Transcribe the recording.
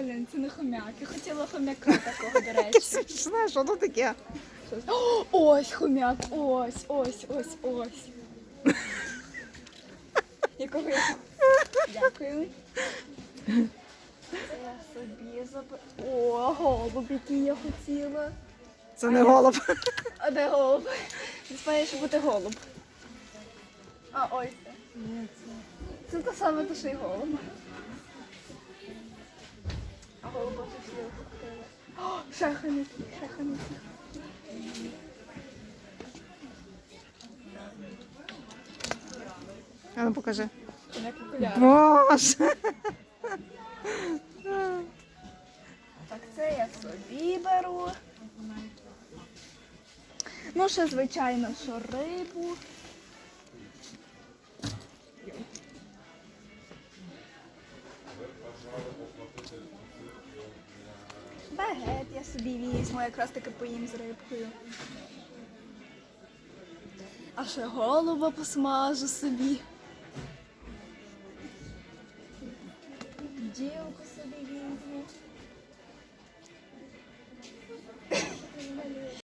Блін, це не хомяк. Я хотіла хомяка такого, до речі. Смішне, що то таке? О, ось хомяк, ось, ось, ось, ось. Якого я. Дякую. Я собі заб... О, голуб, який я хотіла. Це не голуб. А де голуб? Спає, що бути голуб. А ось це. Це те саме, те, що й голуб. О, шаханик, шаханик. А ну покажи. Боже. Так, це я собі беру. Ну, ще, звичайно, що рибу. Багет я собі візьму, якраз таки поїм з рибкою. А ще голуба посмажу собі. Ділку собі візьму.